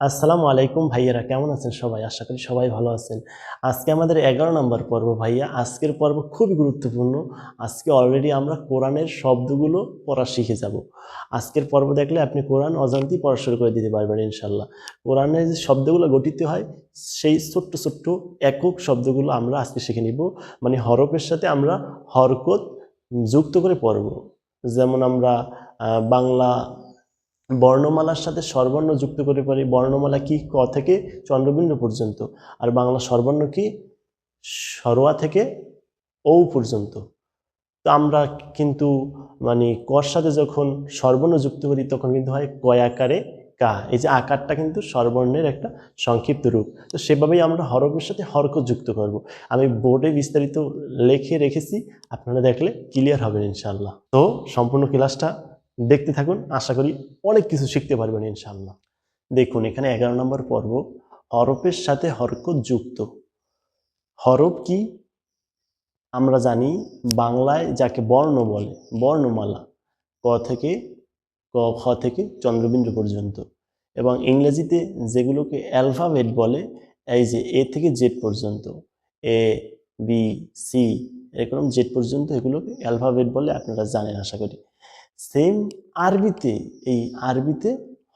আসসালামু আলাইকুম ভাইয়ারা, কেমন আছেন সবাই? আশা করি সবাই ভালো আছেন। আজকে আমাদের এগারো নম্বর পর্ব ভাইয়া। আজকের পর্ব খুবই গুরুত্বপূর্ণ। আজকে অলরেডি আমরা কোরআনের শব্দগুলো পড়া শিখে যাব। আজকের পর্ব দেখলে আপনি কোরআন অজান্তি পড়া শুরু করে দিতে পারবেন ইনশাল্লাহ কোরআনের যে শব্দগুলো গঠিত হয়, সেই ছোট্ট ছোট্ট একক শব্দগুলো আমরা আজকে শিখে নিব। মানে হরফের সাথে আমরা হরকত যুক্ত করে পড়ব। যেমন আমরা বাংলা বর্ণমালার সাথে স্বরবর্ণ যুক্ত করে পারি বর্ণমালা কি ক থেকে চন্দ্রবিন্দু পর্যন্ত? আর বাংলা স্বরবর্ণ কি সরোয়া থেকে ঔ পর্যন্ত? তো আমরা কিন্তু মানে কর সাথে যখন স্বরবর্ণ যুক্ত করি, তখন কিন্তু হয় কয় আকারে কা। এই যে আকারটা কিন্তু স্বরবর্ণের একটা সংক্ষিপ্ত রূপ। তো সেভাবেই আমরা হরফের সাথে হরকত যুক্ত করব। আমি বোর্ডে বিস্তারিত লেখে রেখেছি, আপনারা দেখলে ক্লিয়ার হবেন ইনশাল্লাহ তো সম্পূর্ণ ক্লাসটা দেখতে থাকুন। আশা করি অনেক কিছু শিখতে পারবেন ইনশাল্লাহ দেখুন, এখানে এগারো নম্বর পর্ব, হরফের সাথে হরকত যুক্ত। হরফ কি? আমরা জানি বাংলায় যাকে বর্ণ বলে, বর্ণমালা। ক থেকে, ক, খ থেকে চন্দ্রবিন্দু পর্যন্ত। এবং ইংরেজিতে যেগুলোকে অ্যালফাবেট বলে, এই যে এ থেকে জেড পর্যন্ত। এ, বি, সি, এরকম জেড পর্যন্ত এগুলোকে অ্যালফাবেট বলে আপনারা জানেন, আশা করি। সেম আরবিতে, এই আরবিতে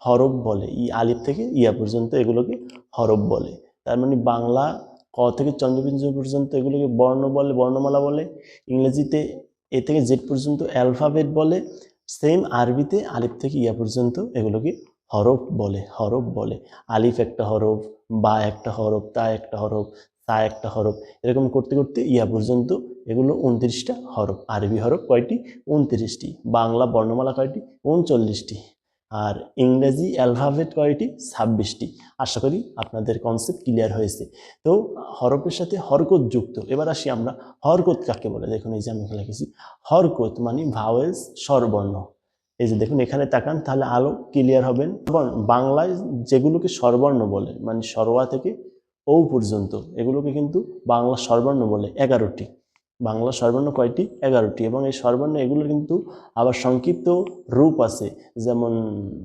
হরফ বলে, ই আলিফ থেকে ইয়া পর্যন্ত এগুলোকে হরফ বলে। তার মানে বাংলা ক থেকে চন্দ্রবিন্দু পর্যন্ত এগুলোকে বর্ণ বলে, বর্ণমালা বলে, ইংরেজিতে এ থেকে জেড পর্যন্ত অ্যালফাবেট বলে সেম আরবিতে আলিফ থেকে ইয়া পর্যন্ত এগুলোকে হরফ বলে হরফ বলে। আলিফ একটা হরফ, বা একটা হরফ, তা একটা হরফ তা একটা হরফ। এরকম করতে করতে ইয়া পর্যন্ত এগুলো উনত্রিশটা হরফ। আরবি হরফ কয়টি? উনত্রিশটি। বাংলা বর্ণমালা কয়টি? উনচল্লিশটি। আর ইংরেজি অ্যালফাবেট কয়টি? ছাব্বিশটি। আশা করি আপনাদের কনসেপ্ট ক্লিয়ার হয়েছে। তো হরফের সাথে হরকত যুক্ত। এবার আসি আমরা হরকত কাকে বলে? দেখুন, এই যে আমি লিখেছি। হরকত মানে ভাওয়েলস স্বরবর্ণ। এই যে দেখুন, এখানে তাকান, তাহলে আলো ক্লিয়ার হবেন। বাংলায় যেগুলোকে স্বরবর্ণ বলে মানে সরোয়া থেকে ও পর্যন্ত। এগুলোকে কিন্তু বাংলা স্বরবর্ণ বলে এগারোটি। বাংলা স্বরবর্ণ কয়টি? এগারোটি। এবং এই সর্বর্ণ এগুলোর কিন্তু আবার সংক্ষিপ্ত রূপ আছে। যেমন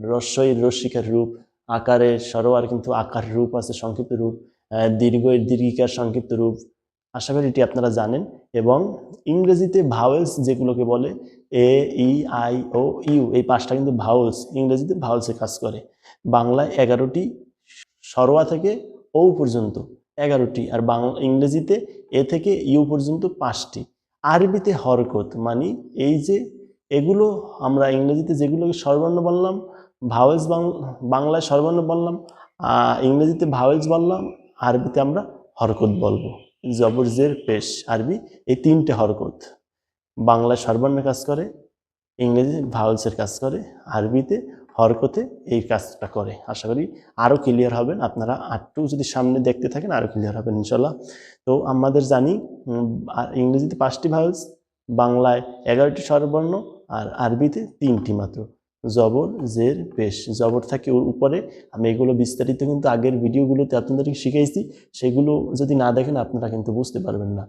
রস্বই রসিকার রূপ আকারের সরোয়ার কিন্তু আকার রূপ আছে সংক্ষিপ্ত রূপ আহ, দীর্ঘের দীর্ঘিকার সংক্ষিপ্ত রূপ। আশা করি এটি আপনারা জানেন। এবং ইংরেজিতে ভাওয়েলস যেগুলোকে বলে এ ই আই ও ইউ এই পাঁচটা কিন্তু ভাওয়েলস ইংরেজিতে ভাওয়েলসে কাজ করে। বাংলায় এগারোটি সরোয়া থেকে ও পর্যন্ত এগারোটি, আর বাংলা, ইংরেজিতে এ থেকে ইউ পর্যন্ত পাঁচটি। আরবিতে হরকত মানে এই যে এগুলো আমরা ইংরেজিতে যেগুলোকে সর্বর্ণ বললাম ভাওয়েলস বাংলায় সর্বর্ণ বললাম ইংরেজিতে ভাওয়েলস বললাম, আরবিতে আমরা হরকত বলব। জবর জের পেশ, আরবি, এই তিনটে হরকত। বাংলায় স্বরবর্ণের কাজ করে ইংরেজি ভাওয়েলসের কাজ করে, আরবিতে হরকতে এই কাজটা করে। আশা করি আরও ক্লিয়ার হবেন। আপনারা আটটু যদি সামনে দেখতে থাকেন আরও ক্লিয়ার হবেন ইনশাল্লাহ তো আমাদের জানি ইংরেজিতে পাঁচটি ভাওয়েলস বাংলায় এগারোটি স্বরবর্ণ আর আরবিতে তিনটি মাত্র। জবর, জের, পেশ। জবর থাকে উপরে। আমি এগুলো বিস্তারিত কিন্তু আগের ভিডিওগুলোতে আপনাদেরকে শিখাইছি। সেগুলো যদি না দেখেন, আপনারা কিন্তু বুঝতে পারবেন না।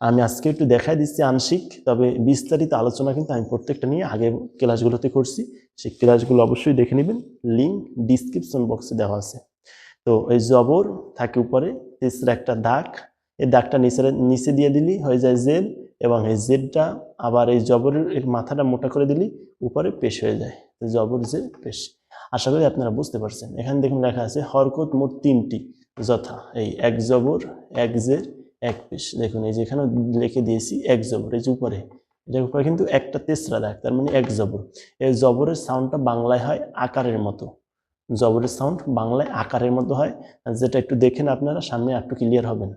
আমি আজকে একটু দেখাই দিচ্ছি আংশিক, তবে বিস্তারিত আলোচনা কিন্তু আমি প্রত্যেকটা নিয়ে আগে ক্লাসগুলোতে করছি। সেই ক্লাসগুলো অবশ্যই দেখে নেবেন। লিঙ্ক ডিসক্রিপশন বক্সে দেওয়া আছে। তো এই জবর থাকে উপরে, তেসরা একটা দাগ। এই দাগটা নিচে নিচে দিয়ে দিলি, হয়ে যায় জেল এবং এই জেডটা আবার এই জবরের এর মাথাটা মোটা করে দিলি, উপরে পেশ হয়ে যায়। জবর যে পেশ আশা করি আপনারা বুঝতে পারছেন। এখানে দেখুন লেখা আছে, হরকত মোট তিনটি, যথা। এই এক জবর, এক জের, এক পেশ। দেখুন, এই যে এখানে লিখে দিয়েছি, এক জবর। এই যে উপরে এটার উপরে কিন্তু একটা তেসরা দাগ, তার মানে এক জবর। এই জবরের সাউন্ডটা বাংলায় হয় আকারের মতো। জবরের সাউন্ড বাংলায় আকারের মতো হয়। যেটা একটু দেখেন আপনারা, সামনে একটু ক্লিয়ার হবেন।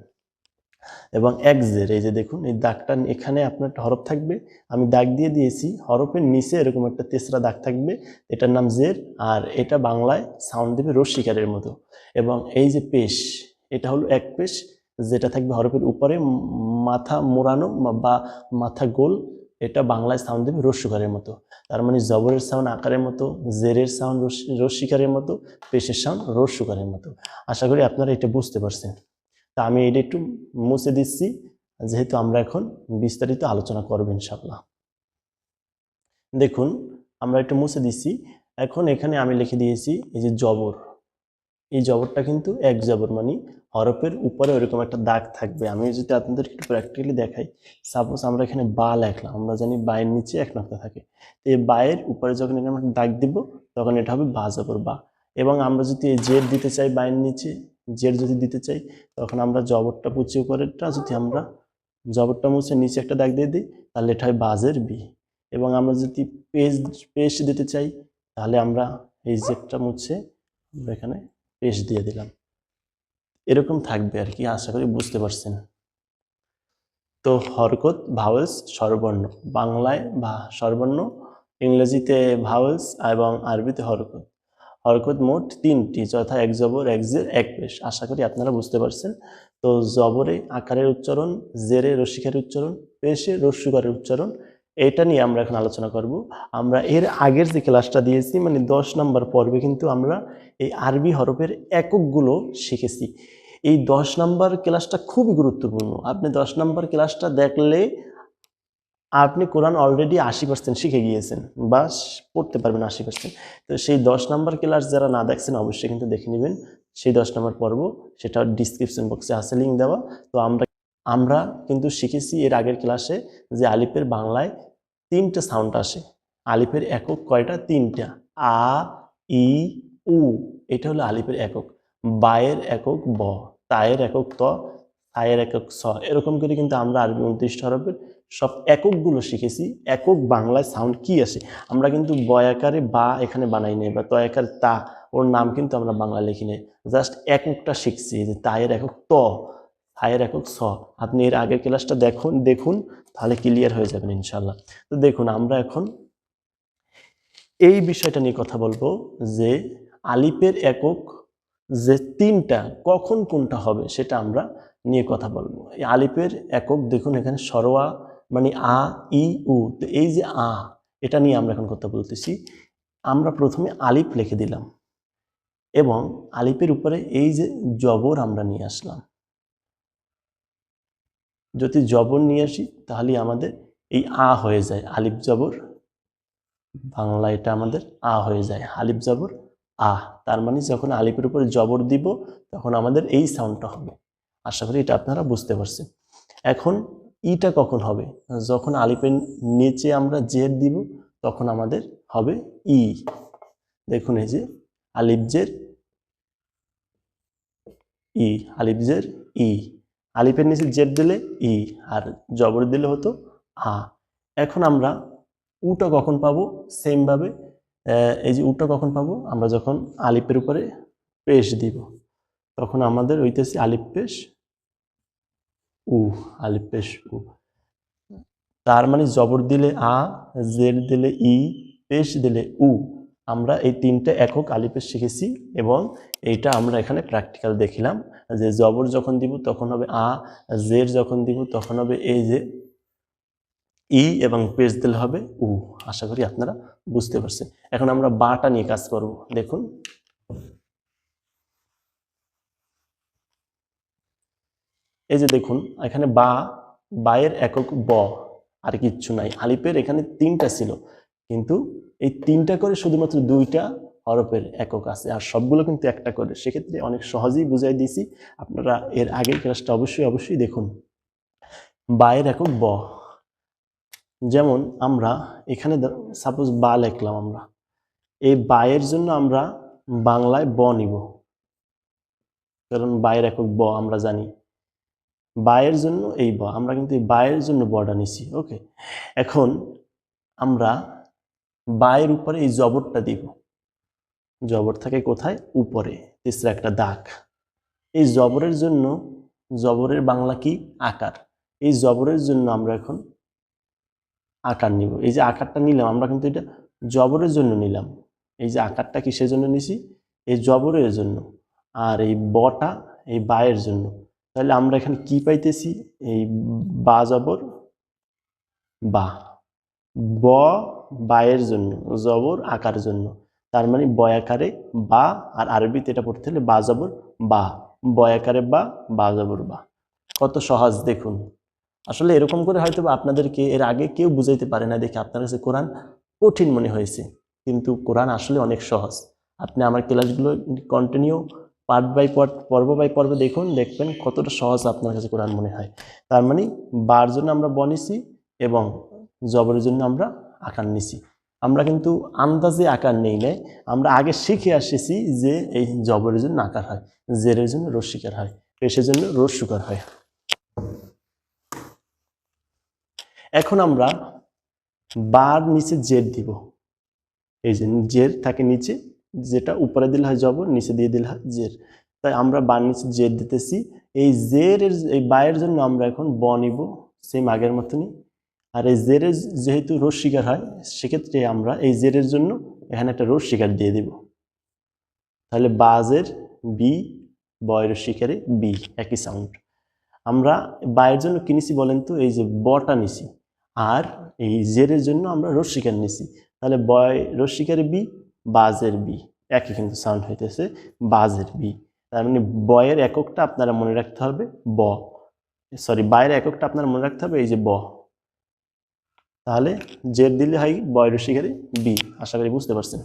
এবং এক জের এই যে দেখুন, এই দাগটা এখানে আপনার একটা হরফ থাকবে। আমি দাগ দিয়ে দিয়েছি, হরফের নিচে এরকম একটা তেসরা দাগ থাকবে। এটার নাম জের, আর এটা বাংলায় সাউন্ড দেবে রশ্মিকারের মতো। এবং এই যে পেশ, এটা হলো এক পেশ, যেটা থাকবে হরফের উপরে মাথা মোড়ানো বা মাথা গোল, এটা বাংলায় সাউন্ড দেবে রস্যকারের মতো। তার মানে জবরের সাউন্ড আকারের মতো, জেরের সাউন্ড রস্যিকারের মতো, পেশের সাউন্ড রস্যকারের মতো। আশা করি আপনারা এটা বুঝতে পারছেন। তা আমি এটা একটু মুছে দিচ্ছি, যেহেতু আমরা এখন বিস্তারিত আলোচনা করব ইনশাল্লাহ দেখুন, আমরা একটু মুছে দিচ্ছি। এখন এখানে আমি লিখে দিয়েছি এই যে জবর। এই জবরটা কিন্তু এক জবর মানে হরফের উপরে ওইরকম একটা দাগ থাকবে। আমি যদি আপনাদের একটু প্র্যাকটিক্যালি দেখাই সাপোজ আমরা এখানে বা লেখলাম, আমরা জানি বায়ের নিচে এক নক্তা থাকে। তো এই বায়ের উপরে যখন এখানে আমরা দাগ দিব, তখন এটা হবে বা জবর বা। এবং আমরা যদি এই জেড দিতে চাই বায়ের নিচে জেড যদি দিতে চাই, তখন আমরা জবরটা পুচি উপরেরটা যদি আমরা জবরটা মুছে নিচে একটা দাগ দিয়ে দিই, তাহলে এটা হয় বাজের বি এবং আমরা যদি পেজ পেস্ট দিতে চাই, তাহলে আমরা এই জেডটা মুছে আমরা এখানে পেস্ট দিয়ে দিলাম। এরকম থাকবে আর কি, আশা করি বুঝতে পারছেন। তো হরকত, ভাওয়েলস, স্বরবর্ণ, বাংলায় বা স্বরবর্ণ, ইংরেজিতে ভাওয়েলস এবং আরবিতে হরকত। হরকত মোট তিনটি, যথা এক জবর, এক জের, এক পেশ। আশা করি আপনারা বুঝতে পারছেন। তো জবরে আকারের উচ্চারণ, জেরে রসিকারের উচ্চারণ, পেশে রস্যুকারের উচ্চারণ, এটা নিয়ে আমরা এখন আলোচনা করব। আমরা এর আগের যে ক্লাসটা দিয়েছি মানে দশ নম্বর পর্বে কিন্তু আমরা এই আরবি হরফের এককগুলো শিখেছি। এই দশ নম্বর ক্লাসটা খুবই গুরুত্বপূর্ণ। আপনি দশ নম্বর ক্লাসটা দেখলে আপনি কোরআন অলরেডি আশি পার্সেন্ট শিখে গিয়েছেন বা পড়তে পারবেন আশি পার্সেন্ট তো সেই দশ নম্বর ক্লাস যারা না দেখছেন, অবশ্যই কিন্তু দেখে নেবেন। সেই দশ নম্বর পর্ব সেটা ডিসক্রিপশন বক্সে আছে লিঙ্ক দেওয়া। তো আমরা আমরা কিন্তু শিখেছি এর আগের ক্লাসে যে আলিফের বাংলায় তিনটা সাউন্ড আসে। আলিফের একক কয়টা? তিনটা। আ, ই, উ। এটা হলো আলিফের একক। বায়ের একক ব, তায়ের একক ত, তায়ের একক স। এরকম করে কিন্তু আমরা আরবি উনত্রিশ হরফের সব এককগুলো শিখেছি। একক বাংলায় সাউন্ড কি আসে? আমরা কিন্তু বয়াকারে বা এখানে বানাই নেই বা তয়াকারে তা, ওর নাম কিন্তু আমরা বাংলা লিখি নেই। জাস্ট এককটা শিখছি যে তায়ের একক ত আয়ের একক স। আপনি এর আগের ক্লাসটা দেখুন দেখুন, তাহলে ক্লিয়ার হয়ে যাবেন ইনশাল্লাহ তো দেখুন, আমরা এখন এই বিষয়টা নিয়ে কথা বলব যে আলিপের একক যে তিনটা, কখন কোনটা হবে, সেটা আমরা নিয়ে কথা বলব। এই আলিপের একক দেখুন এখানে সরোয়া মানে আ, ই, উ, তো এই যে আ, এটা নিয়ে আমরা এখন কথা বলতেছি, আমরা প্রথমে আলিপ লিখে দিলাম এবং আলিপের উপরে এই যে জবর আমরা নিয়ে আসলাম। যদি জবর নিয়ে আসি, তাহলে আমাদের এই আ হয়ে যায়, আলিফ জবর। বাংলা এটা আমাদের আ হয়ে যায়, আলিফ জবর, আ। তার মানে যখন আলিফের উপরে জবর দিব, তখন আমাদের এই সাউন্ডটা হবে। আশা করি এটা আপনারা বুঝতে পারছেন। এখন ইটা কখন হবে? যখন আলিফের নিচে আমরা জের দিব, তখন আমাদের হবে ই। দেখুন এই যে, আলিফ জের ই, আলিফ জের ই। আলিফের নিচে জেড দিলে ই, আর জবর দিলে হতো আ। এখন আমরা উটা কখন পাবো? সেমভাবে এই যে উটা কখন পাবো? আমরা যখন আলিফের উপরে পেশ দিব, তখন আমাদের হইতেছে আলিফ পেশ উ আলিফ পেশ উ তার মানে জবর দিলে আ জেড দিলে ই, পেশ দিলে উ। আমরা এই তিনটে একক আলিপেশ শিখেছি এবং এইটা আমরা এখানে প্র্যাকটিক্যাল দেখিলাম যে জবর যখন দিব তখন হবে আ, জের যখন দিব তখন হবে এই যে ই এবং পেজ দিলে হবে উ। আশা করি আপনারা বুঝতে পারছেন। এখন আমরা বাটা নিয়ে কাজ করব। দেখুন। এই যে দেখুন, এখানে বা, বায়ের একক ব, আর কিচ্ছু নাই। আলিপের এখানে তিনটা ছিল। কিন্তু এই তিনটা করে শুধুমাত্র দুইটা হরফের একক আছে, আর সবগুলো কিন্তু একটা করে। সেক্ষেত্রে অনেক সহজেই বুঝাই দিয়েছি। আপনারা এর আগের ক্লাসটা অবশ্যই অবশ্যই দেখুন। বায়ের একক ব। যেমন আমরা এখানে সাপোজ বা লেখলাম আমরা। এই বায়ের জন্য আমরা বাংলায় ব নিব। কারণ বায়ের একক ব আমরা জানি। বায়ের জন্য এই ব, আমরা কিন্তু এই বায়ের জন্য বটা নিছি ওকে এখন আমরা বায়ের উপরে এই জবরটা দিব। জবর থাকে কোথায়? উপরে, তিসরা একটা দাগ। এই জবরের জন্য, জবরের বাংলা কি? আকার। এই জবরের জন্য আমরা এখন আকার নিব। এই যে আকারটা নিলাম, আমরা কিন্তু এটা জবরের জন্য নিলাম। এই যে আকারটা কিসের জন্য নিছি? এই জবরের জন্য। আর এই বটা এই বায়ের জন্য। তাহলে আমরা এখানে কি পাইতেছি? এই বা জবর বা। ব বায়ের জন্য, জবর আকার জন্য। তার মানে বয়াকারে বা আর আরবিতে এটা পড়তে হলে বা জবর বা। বয়াকারে বা বা জবর বা। কত সহজ দেখুন। আসলে এরকম করে হয়তো আপনাদেরকে এর আগে কেউ বুঝাইতে পারে না দেখে আপনার কাছে কোরআন কঠিন মনে হয়েছে। কিন্তু কোরআন আসলে অনেক সহজ। আপনি আমার ক্লাসগুলো কন্টিনিউ পার্ট বাই পার্ট পর্ব বাই পর্ব দেখুন, দেখবেন কতটা সহজ আপনার কাছে কোরআন মনে হয়। তার মানে বার জন্য আমরা ব নিছি এবং জবরের জন্য আমরা আকার নিছি। আমরা কিন্তু আন্দাজে আকার নেই নাই আমরা আগে শিখে আসেছি যে এই জবরের জন্য আকার হয়, জেরের জন্য রস্বীকার হয়, পেশের জন্য রস্যুকার হয়। এখন আমরা বার নিচে জের দিব। এই যে জের থাকে নিচে যেটা উপরে দিলে হয় জবর, নিচে দিয়ে দিলে হয় জের। তাই আমরা বার নিচে জের দিতেছি। এই জেরের এই বায়ের জন্য আমরা এখন ব নিব সেম আগের মতনই। আর এই জেরের যেহেতু রোজ শিকার হয়, সেক্ষেত্রে আমরা এই জেরের জন্য এখানে একটা রোজ শিকার দিয়ে দিব। তাহলে বাজের বি বয়ের শিকারে বি একই সাউন্ড আমরা বায়ের জন্য কি নিছি বলেন তো? এই যে বটা নিছি। আর এই জেরের জন্য আমরা রোজ শিকার নিছি। তাহলে বয় রস্বীকারে বি বাজের বি, একই কিন্তু সাউন্ড হইতেছে বাজের বি। তার মানে বয়ের এককটা আপনারা মনে রাখতে হবে ব। সরি বায়ের এককটা আপনারা মনে রাখতে হবে এই যে ব। তাহলে জের দিলে হয় বয় রস্বীকারে বি আশা করি বুঝতে পারছেন।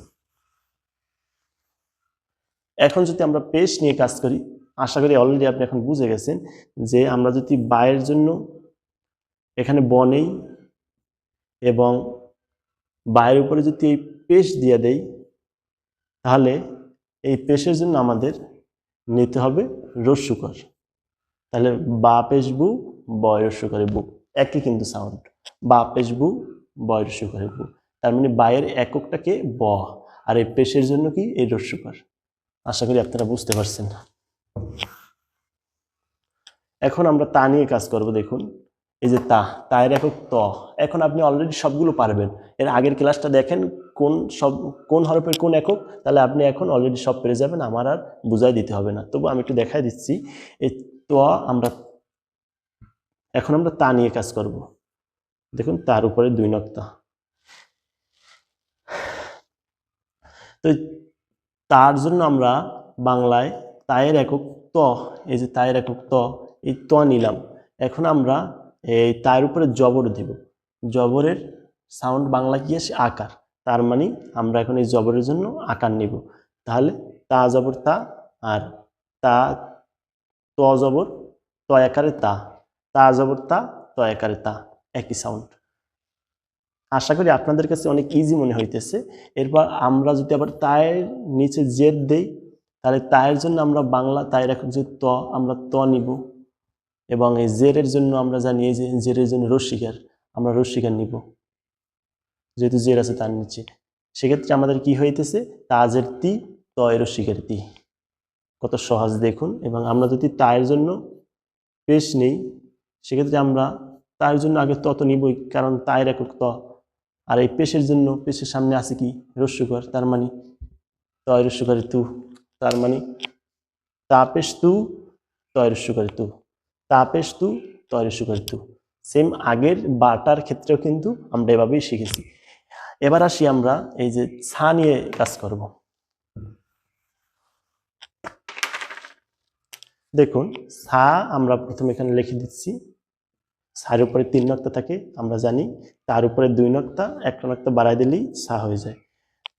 এখন যদি আমরা পেশ নিয়ে কাজ করি, আশা করি অলরেডি আপনি এখন বুঝে গেছেন যে আমরা যদি বায়ের জন্য এখানে ব নেই এবং বায়ের উপরে যদি এই পেশ দিয়ে দেই তাহলে এই পেশের জন্য আমাদের নিতে হবে রস্যুকর তাহলে বা পেশ বু বয় রস্যুকরে বু একই কিন্তু সাউন্ড বা পেশ বু বয় রস্যুকরে বু তার মানে বায়ের এককটাকে ব, আর এই পেশের জন্য কি? এই রস্যুকর আশা করি আপনারা বুঝতে পারছেন। এখন আমরা তা নিয়ে কাজ করব, দেখুন। এই যে তা, তায়ের একক ত। এখন আপনি অলরেডি সবগুলো পারবেন। এর আগের ক্লাসটা দেখেন কোন সব, কোন হরফের কোন একক, তাহলে আপনি এখন অলরেডি সব পেরে যাবেন, আমার আর বুঝাই দিতে হবে না। তবু আমি একটু দেখাই দিচ্ছি। এই ত আমরা, এখন আমরা তা নিয়ে কাজ করব। দেখুন, তার উপরে দুই নক্তা। তো তার জন্য আমরা বাংলায় তায়ের একক ত, এই যে তায়ের একক ত, এই ত নিলাম। এখন আমরা এই তার উপরে জবর দিব। জবরের সাউন্ড বাংলা কি আসে? আকার। তার মানে আমরা এখন এই জবরের জন্য আকার নিব। তাহলে তা জবর তা আর তা ত জবর ত একারে তা তা জবর তা ত একারে তা, একই সাউন্ড আশা করি আপনাদের কাছে অনেক ইজি মনে হইতেছে। এরপর আমরা যদি আবার তায়ের নিচে জেদ দেই, তাহলে তায়ের জন্য আমরা বাংলা, তায়ের এখন যে ত, আমরা ত নিব। এবং এই জেরের জন্য আমরা জানি যে জেরের জন্য রস্বীকার আমরা রস্বীকার নিব। যেহেতু জের আছে তার নিচে। সেক্ষেত্রে আমাদের কি হইতেছে? তাজের তি ত এর রস্বীকার তি। কত সহজ দেখুন। এবং আমরা যদি তায়ের জন্য পেশ নেই, সেক্ষেত্রে আমরা তায়ের জন্য আগে তত নিবই, কারণ তায়ের একক ত। আর এই পেশের জন্য, পেশের সামনে আছে কি? রস্যকর তার মানে তয় রস্যকরে তু, তার মানে তাপেশ তু তয় রস্যকরে তু। তাপেশ তু তয় রস্যকরে তু। সেম আগের বাটার ক্ষেত্রেও কিন্তু আমরা এভাবেই শিখেছি। এবার আসি আমরা এই যে ছা নিয়ে কাজ করব। দেখুন সা আমরা প্রথমে এখানে লিখে দিচ্ছি। সার উপরে তিন নক্তা থাকে, আমরা জানি। তার উপরে দুই নক্তা একটা নক্তা বাড়াই দিলেই সা হয়ে যায়।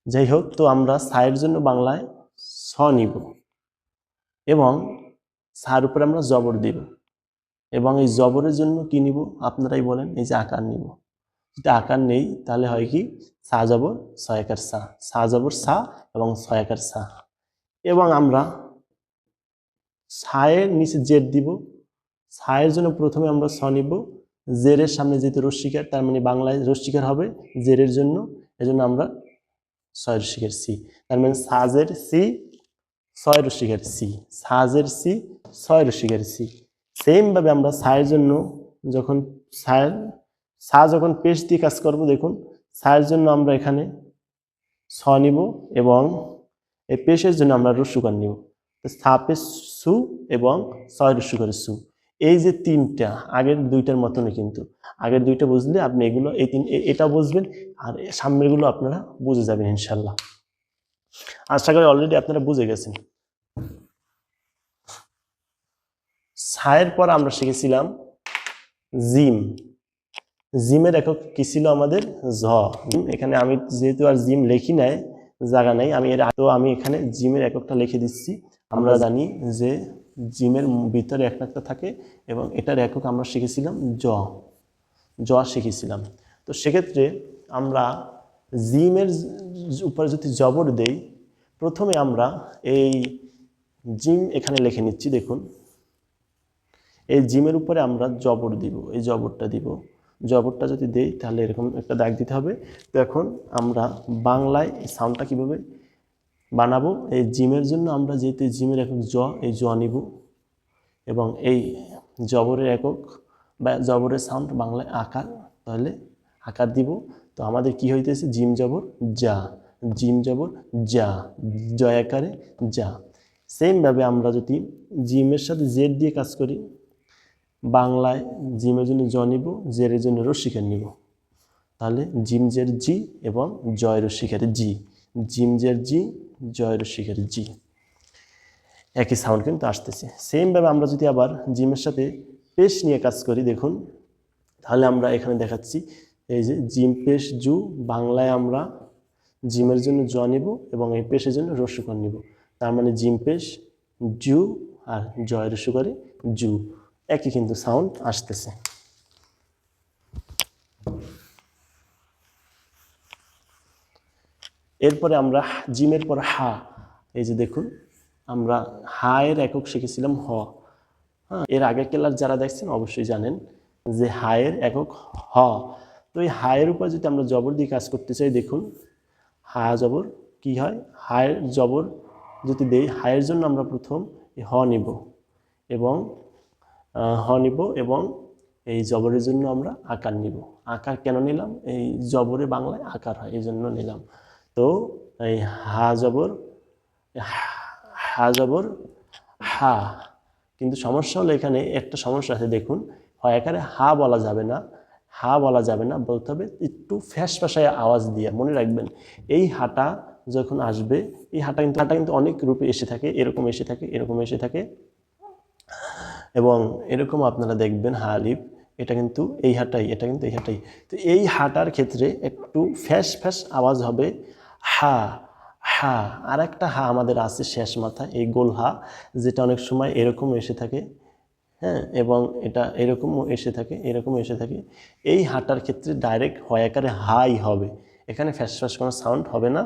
যাই হোক, তো আমরা সায়ের জন্য বাংলায় স নিব। এবং সার উপরে আমরা জবর দিব। এবং এই জবরের জন্য কি নিব? আপনারাই বলেন, এই যে আকার নিব। যদি আকার নেই, তাহলে হয় কি? সা জবর ছয়াকার সা। সা জবর, সা এবং ছয়াকার সা। এবং আমরা ছায়ের নিচে জের দিব। সায়ের জন্য প্রথমে আমরা স নিব। জেরের সামনে যেহেতু রস্বীকার তার মানে বাংলায় রস্বীকার হবে জেরের জন্য। এজন্য আমরা ছয় রস্বীকার সি। তার মানে সাজের সি ছয় রস্বীকার সি। সাজের সি ছয় রস্বীকার সি। সেমভাবে আমরা ছায়ের জন্য যখন ছায়ের সা যখন পেশ দিয়ে কাজ করব, দেখুন ছায়ের জন্য আমরা এখানে স নিব এবং এই পেশের জন্য আমরা রস্যুকার নিব। সাপে সু এবং ছয় রস্যুকারের সু। এই যে তিনটা, আগের দুইটার মতনই কিন্তু। আগের দুইটা বুঝলে আপনি এগুলো, এই তিন এটা বুঝবেন আর সামনেরগুলো আপনারা বুঝে যাবেন ইনশাল্লাহ। আশা করি অলরেডি আপনারা বুঝে গেছেন। সায়ের পর আমরা শিখেছিলাম জিম। জিমের একক কি ছিল আমাদের? ঝ। এখানে আমি যেহেতু আর জিম লেখি নাই জায়গা নাই আমি এর তো আমি এখানে জিমের এককটা লিখে দিচ্ছি। আমরা জানি যে জিমের ভিতরে এক একটা থাকে এবং এটার একক আমরা শিখেছিলাম জ। জ শিখেছিলাম। তো সেক্ষেত্রে আমরা জিমের উপরে যদি জবর দেই প্রথমে আমরা এই জিম এখানে লিখে নিচ্ছি দেখুন। এই জিমের উপরে আমরা জবর দিব এই জবরটা দিব। জবরটা যদি দেই, তাহলে এরকম একটা দাগ দিতে হবে। তো এখন আমরা বাংলায় সাউন্ডটা কীভাবে বানাবো? এই জিমের জন্য আমরা যেহেতু জিমের একক জ, এই জ নিব। এবং এই জবরের একক বা জবরের সাউন্ড বাংলায় আকার, তাহলে আকার দিব। তো আমাদের কি হইতেছে? জিম জবর, যা। জিম জবর, যা। জয় আকারে, যা। সেমভাবে আমরা যদি জিমের সাথে জেড দিয়ে কাজ করি বাংলায় জিমের জন্য জ নিব, জেরের জন্য রসিকার নিব। তাহলে জিম, জের, জি এবং জয় রসিকার জি। জিম, জের, জি, জয় রসিকার জি। একই সাউন্ড কিন্তু আসতেছে। সেমভাবে আমরা যদি আবার জিমের সাথে পেশ নিয়ে কাজ করি, দেখুন। তাহলে আমরা এখানে দেখাচ্ছি, এই যে জিম, পেশ, জু, বাংলায় আমরা জিমের জন্য জ নিব এবং এই পেশের জন্য রসুকর নিব। তার মানে জিম, পেশ, জু আর জয়, রসুকরে জু। একই কিন্তু সাউন্ড আসতেছে। এরপরে আমরা জিমের পর হা, এই যে দেখুন, আমরা হা এর একক শিখেছিলাম হ। হ্যাঁ এর আগের ক্লাস যারা দেখছেন অবশ্যই জানেন যে হায়ের একক হ। তো এই হায়ের উপর যদি আমরা জবর দিয়ে কাজ করতে চাই, দেখুন, হা জবর কি হয়? হায়ের জবর যদি দেই, হায়ের জন্য আমরা প্রথম হ নিব এবং হ নিব এবং এই জবরের জন্য আমরা আকার নিব। আকার কেন নিলাম? এই জবরে বাংলায় আকার হয়, এই জন্য নিলাম। তো এই হা জবর হা জবর, হা। কিন্তু সমস্যা হলো এখানে একটা সমস্যা আছে, দেখুন। হয় এখানে হা বলা যাবে না, হা বলা যাবে না, বলতে হবে একটু ফ্যাস ফ্যাসায় আওয়াজ দিয়ে, মনে রাখবেন। এই হাটা যখন আসবে, এই হাটা কিন্তু হাটা কিন্তু অনেক রূপে এসে থাকে, এরকম এসে থাকে, এরকম এসে থাকে। এবং এরকম আপনারা দেখবেন হা আলিফ এটা কিন্তু এই হাটাই, এটা কিন্তু এই হাটাই। তো এই হাটার ক্ষেত্রে একটু ফ্যাস ফ্যাস আওয়াজ হবে, হা হা আর একটা হা আমাদের আছে শেষ মাথা এই গোল হা, যেটা অনেক সময় এরকম এসে থাকে হ্যাঁ এবং এটা এরকমও এসে থাকে এরকম এসে থাকে। এই হাটার ক্ষেত্রে ডাইরেক্ট হয় আকারে হাই হবে, এখানে ফ্যাস ফ্যাস কোনো সাউন্ড হবে না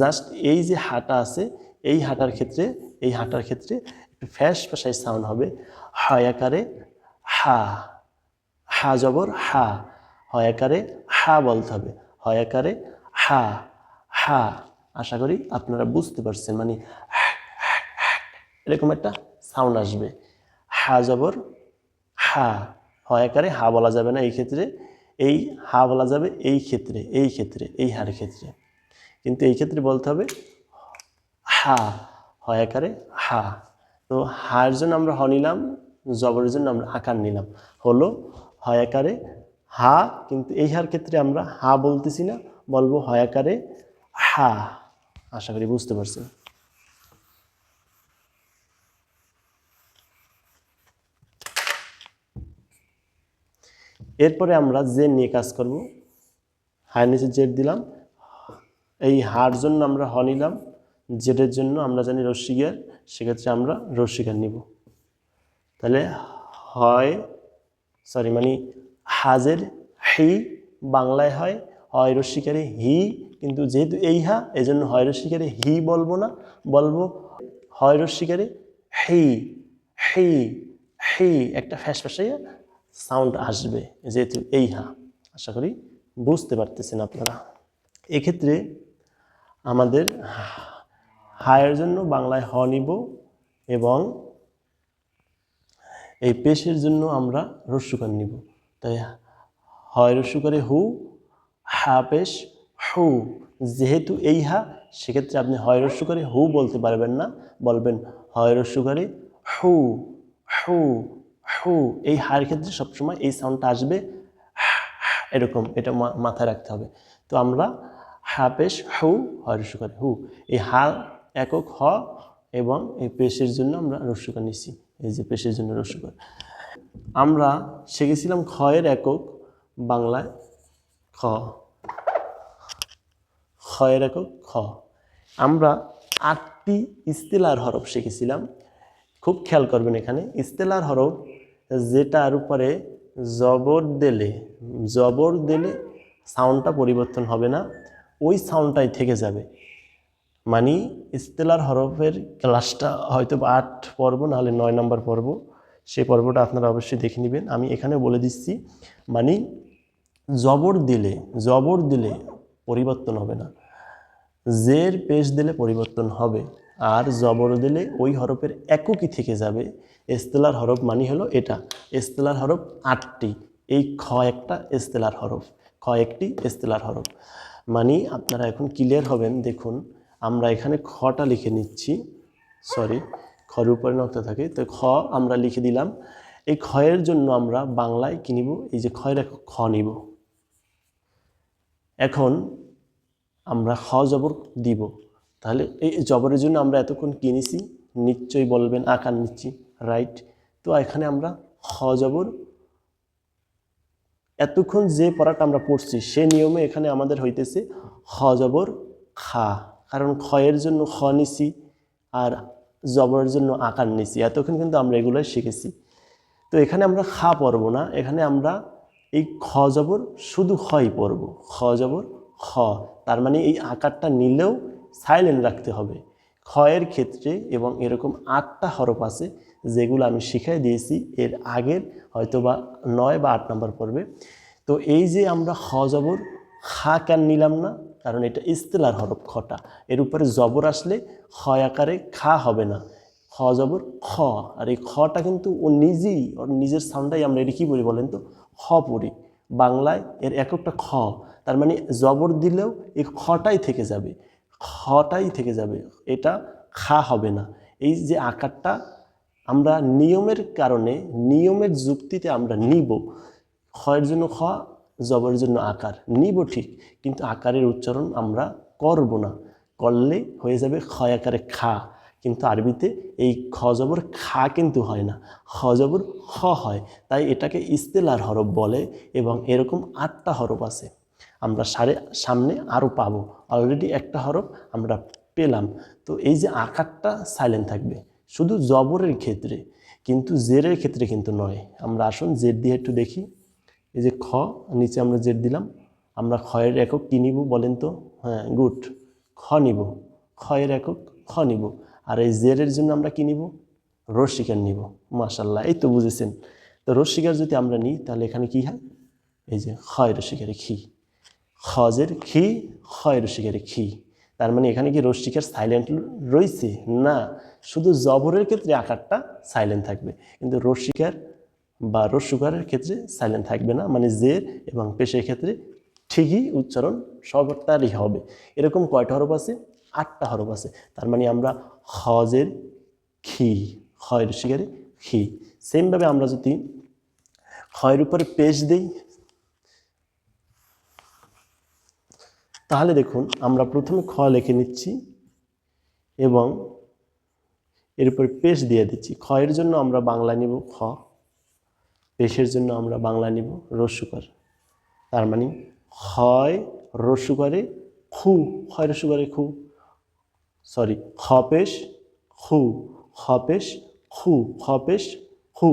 জাস্ট এই যে হাটা আছে, এই হাটার ক্ষেত্রে, এই হাটার ক্ষেত্রে একটু ফ্যাস ফ্যাসাই সাউন্ড হবে। হয় আকারে হা হা জবর, হা, হয় আকারে হা বলতে হবে, হয় আকারে হা হা। আশা করি আপনারা বুঝতে পারছেন মানে এরকম একটা সাউন্ড আসবে। হা জবর, হা, হয় আকারে হা বলা যাবে না এই ক্ষেত্রে, এই হা বলা যাবে এই ক্ষেত্রে এই ক্ষেত্রে, এই হার ক্ষেত্রে। কিন্তু এই ক্ষেত্রে বলতে হবে হা, হয় আকারে হা। তো হার জন্য আমরা হ নিলাম জবরের জন্য আমরা আকার নিলাম। হলো, হয় আকারে হা, কিন্তু এই হার ক্ষেত্রে আমরা হা বলতেছি না, বলব হয় আকারে হা। আশা করি বুঝতে পারছেন। এরপরে আমরা জেড নিয়ে কাজ করব হায়ের নিচে জেড দিলাম। এই হার জন্য আমরা হ নিলাম। জেডের জন্য আমরা জানি রস্যিকার সেক্ষেত্রে আমরা রস্যিকার নিব। তাহলে হয় সরি মানে হাজের হি বাংলায় হয় হয় রস্যিকারে হি, কিন্তু যেহেতু এই হা এই জন্য হয় রস্যিকারে হি বলব না, বলব হয় রস্যিকারে হি হি হি, একটা ফ্যাস ফ্যাসাইয়া সাউন্ড আসবে, যেহেতু এই হা, আশা করি বুঝতে পারতেছেন আপনারা। এক্ষেত্রে আমাদের হায়ের জন্য বাংলায় হ নিব এবং এই পেশের জন্য আমরা রস্যুকার নিব। তাই হয় রস্যুকারে হু, হা পেশ, হু। যেহেতু এই হা, সেক্ষেত্রে আপনি হয় রস্যুকারে হু বলতে পারবেন না। বলবেন হয় রস্যুকারে হু হু হু। এই হার ক্ষেত্রে সবসময় এই সাউন্ডটা আসবে এরকম এটা মাথায় রাখতে হবে। তো আমরা হা পেশ, হু, হয় রস্যুকারে হু। এই হা একক হ এবং এই পেশের জন্য আমরা রস্যুকার নিচ্ছি এই যে পেশের জন্য রস্যুকার আমরা শিখেছিলাম খয়ের একক বাংলায় খ। খয়ের একক খ। আমরা আটটি ইস্তেলার হরফ শিখেছিলাম। খুব খেয়াল করবেন এখানে, ইস্তেলার হরফ যেটার উপরে জবর দিলে জবর দিলে সাউন্ডটা পরিবর্তন হবে না, ওই সাউন্ডটাই থেকে যাবে। মানে ইস্তেলার হরফের ক্লাসটা হয়তো আট পর্ব, নাহলে নয় নম্বর পর্ব সেই পর্বটা আপনারা অবশ্যই দেখে নেবেন। আমি এখানে বলে দিচ্ছি মানে জবর দিলে জবর দিলে পরিবর্তন হবে না। জের, পেশ দিলে পরিবর্তন হবে। আর জবর দিলে ওই হরফের এককই থেকে যাবে। ইস্তেলার হরফ মানি হলো এটা। ইস্তেলার হরফ আটটি। এই খ একটা ইস্তেলার হরফ। খ একটি ইস্তেলার হরফ। মানে আপনারা এখন ক্লিয়ার হবেন, দেখুন। আমরা এখানে খটা লিখে নিচ্ছি। সরি খর উপরে নক্তা থাকে। তো খ আমরা লিখে দিলাম। এই ক্ষয়ের জন্য আমরা বাংলায় কি নিব? এই যে ক্ষয়ের একক খ নিব। এখন আমরা খ জবর দিব। তাহলে এই জবরের জন্য আমরা এতক্ষণ কিনেছি নিশ্চয়ই বলবেন আকার নিচ্ছি। রাইট তো এখানে আমরা খ জবর, এতক্ষণ যে পড়াটা আমরা পড়ছি, সে নিয়মে এখানে আমাদের হইতেছে খ জবর খা। কারণ ক্ষয়ের জন্য খ নিছি আর জবরের জন্য আকার নিছি। এতক্ষণ কিন্তু আমরা এগুলোই শিখেছি। তো এখানে আমরা খা পড়ব না, এখানে আমরা এই খ জবর শুধু খই পড়ব। খ জবর, খ। তার মানে এই আকারটা নিলেও সাইলেন্ট রাখতে হবে। খয়ের ক্ষেত্রে এবং এরকম আটটা হরফ আছে যেগুলো আমি শিখাই দিয়েছি, এর আগের হয়তো বা নয় বা আট নম্বর পর্বে। তো এই যে আমরা খ জবর, খা কেন নিলাম না কারণ এটা ইস্তেলার হরফ, খটা। এর উপরে জবর আসলে ক্ষয় আকারে খা হবে না। খ জবর খ। আর এই খটা কিন্তু ও নিজেই, ওর নিজের সাউন্ডটাই আমরা এটা কী বলি বলেন তো? খ পড়ি। বাংলায় এর এককটা খ। তার মানে জবর দিলেও এই খটাই থেকে যাবে। খটাই থেকে যাবে। এটা খা হবে না। এই যে আকারটা আমরা নিয়মের কারণে, নিয়মের যুক্তিতে আমরা নিব। ক্ষয়ের জন্য খ জবরের জন্য আকার নিব ঠিক, কিন্তু আকারের উচ্চারণ আমরা করব না। করলে হয়ে যাবে ক্ষয় আকারে খা, কিন্তু আরবিতে এই খ জবর খা কিন্তু হয় না। খ জবর খ হয়, তাই এটাকে ইস্তেলার হরফ বলে এবং এরকম আটটা হরফ আছে। আমরা সারে, সামনে আরও পাবো। অলরেডি একটা হরফ আমরা পেলাম। তো এই যে আকারটা সাইলেন্ট থাকবে, শুধু জবরের ক্ষেত্রে, কিন্তু জেরের ক্ষেত্রে কিন্তু নয়। আমরা আসুন জের দিয়ে একটু দেখি। এই যে খ, নিচে আমরা জের দিলাম। আমরা ক্ষয়ের একক কী নিব বলেন তো? হ্যাঁ গুড। খ নিব। ক্ষয়ের একক খ নিব। আর এই জেরের জন্য আমরা কী নিব? রসিকার নিব। মাশাল্লাহ এই তো বুঝেছেন। তো রসিকার যদি আমরা নিই, তাহলে এখানে কি হয়? এই যে ক্ষয় রসিকারে খি খজের খি ক্ষয় রসিকারে খি তার মানে এখানে কি রসিকার সাইলেন্ট রয়েছে? না, শুধু জবরের ক্ষেত্রে আকারটা সাইলেন্ট থাকবে। কিন্তু রসিকার বা রস্যকারের ক্ষেত্রে সাইলেন্ট থাকবে না মানে জের এবং পেশের ক্ষেত্রে ঠিকই উচ্চারণ সবটারই হবে। এরকম কয়টা হরফ আছে? আটটা হরফ আছে। তার মানে আমরা হজের খি, ক্ষয়ের শিকারে খি। সেমভাবে আমরা যদি ক্ষয়ের উপরে পেশ দেই, তাহলে দেখুন আমরা প্রথমে খ লিখে নিচ্ছি এবং এর উপরে পেশ দিয়ে দিচ্ছি। ক্ষয়ের জন্য আমরা বাংলা নিব খ। পেশের জন্য আমরা বাংলা নিব রস্যুকর তার মানে হয় রস্যুকরে খু হয় রস্যুকরে খু সরি খপেশ খু খপেশ খু খপেশ খু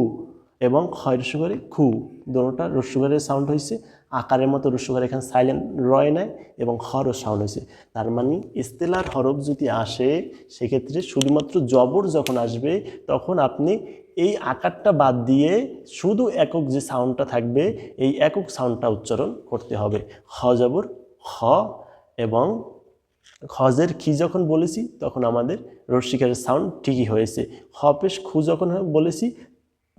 এবং ক্ষয় রস্যুকরে খু দোনোটা রস্যুকরের সাউন্ড হয়েছে আকারের মতো রস্যুকর এখানে সাইলেন্ট রয় নেয় এবং হরও সাউন্ড হয়েছে। তার মানে ইস্তেলার হরফ যদি আসে, সেক্ষেত্রে শুধুমাত্র জবর যখন আসবে, তখন আপনি এই আকারটা বাদ দিয়ে শুধু একক যে সাউন্ডটা থাকবে, এই একক সাউন্ডটা উচ্চারণ করতে হবে। হ জবর হ এবং খজের খি যখন বলেছি, তখন আমাদের রস্যিকারের সাউন্ড ঠিকই হয়েছে। হপেশ খু যখন বলেছি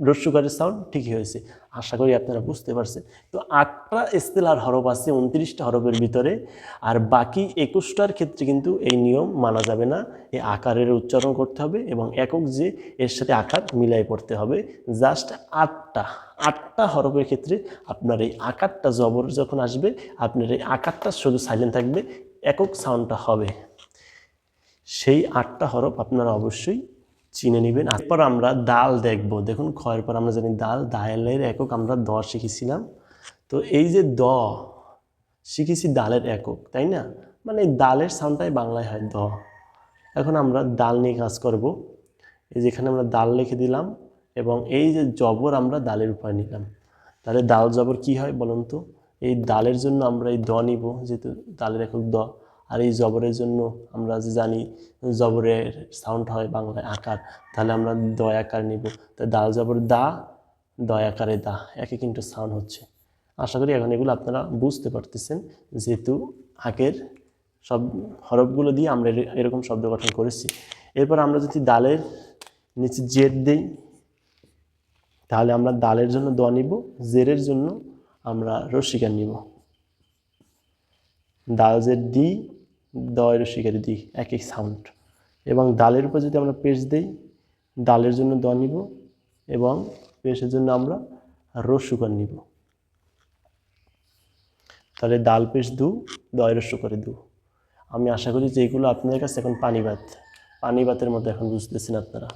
রস্যুকারের সাউন্ড ঠিকই হয়েছে। আশা করি আপনারা বুঝতে পারছেন। তো আটটা ইস্তেলার হরফ আছে, উনত্রিশটা হরফের ভিতরে। আর বাকি একুশটার ক্ষেত্রে কিন্তু এই নিয়ম মানা যাবে না। এই আকারের উচ্চারণ করতে হবে এবং একক যে, এর সাথে আকার মিলাই পড়তে হবে। জাস্ট আটটা আটটা হরফের ক্ষেত্রে আপনার এই আকারটা জবর যখন আসবে, আপনার এই আকারটা শুধু সাইলেন্ট থাকবে, একক সাউন্ডটা হবে। সেই আটটা হরফ আপনারা অবশ্যই চিনে নেবেন। তারপর আমরা দাল দেখব। দেখুন, ক্ষয়ের পর আমরা জানি দাল দালের একক আমরা দ শিখেছিলাম। তো এই যে দ, শিখেছি দালের একক, তাই না? মানে দালের সাউন্ডটাই বাংলায় হয় দ। এখন আমরা দাল নিয়ে কাজ করব। এই যেখানে আমরা দাল লিখে দিলাম এবং এই যে জবর আমরা দালের উপায় নিলাম। তাহলে দাল জবর কি হয় বলুন তো? এই দালের জন্য আমরা এই দ নিব, যেহেতু দালের একক দ। আর এই জবরের জন্য আমরা যে জানি জবরের সাউন্ড হয় বাংলায় আকার, তাহলে আমরা দ আকার নিব। তাই দাল জবর দা দ আকারে দা একে কিন্তু সাউন্ড হচ্ছে। আশা করি এখন এগুলো আপনারা বুঝতে পারতেছেন, যেহেতু আগের সব হরফগুলো দিয়ে আমরা এরকম শব্দ গঠন করেছি। এরপর আমরা যদি ডালের নিচে জেদ দিই, তাহলে আমরা ডালের জন্য দ নিব, জেরের জন্য আমরা রসিকার নিব। দাল জের দি দয় রসিকারি দি এক এক সাউন্ড এবং ডালের উপর যদি আমরা পেশ দিই, ডালের জন্য দ নিব এবং পেশের জন্য আমরা রসুকার নিব। তাহলে ডাল, পেশ দু দয় রস্য করে দু। আমি আশা করি যে এগুলো আপনাদের কাছে এখন পানি ভাত পানি ভাতের মতো এখন বুঝতেছেন আপনারা।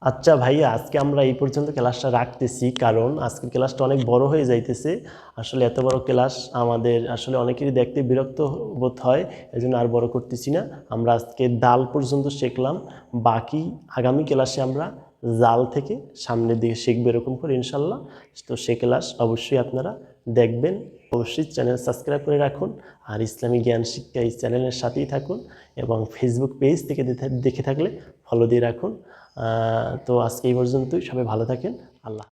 আচ্ছা ভাইয়া, আজকে আমরা এই পর্যন্ত ক্লাসটা রাখতেছি, কারণ আজকের ক্লাসটা অনেক বড় হয়ে যাইতেছে। আসলে এত বড় ক্লাস আমাদের আসলে অনেকেরই দেখতে বিরক্ত বোধ হয় এই জন্য আর বড় করতেছি না। আমরা আজকে ডাল পর্যন্ত শিখলাম, বাকি আগামী ক্লাসে আমরা জাল থেকে সামনের দিকে শিখব এরকম করে ইনশাল্লাহ। তো সে ক্লাস অবশ্যই আপনারা দেখবেন। অবশ্যই চ্যানেল সাবস্ক্রাইব করে রাখুন, আর ইসলামী জ্ঞান শিক্ষা এই চ্যানেলের সাথেই থাকুন এবং ফেসবুক পেজ থেকে দেখে- থাকলে ফলো দিয়ে রাখুন। তো আজকে এই পর্যন্তই। সবাই ভালো থাকেন। আল্লাহ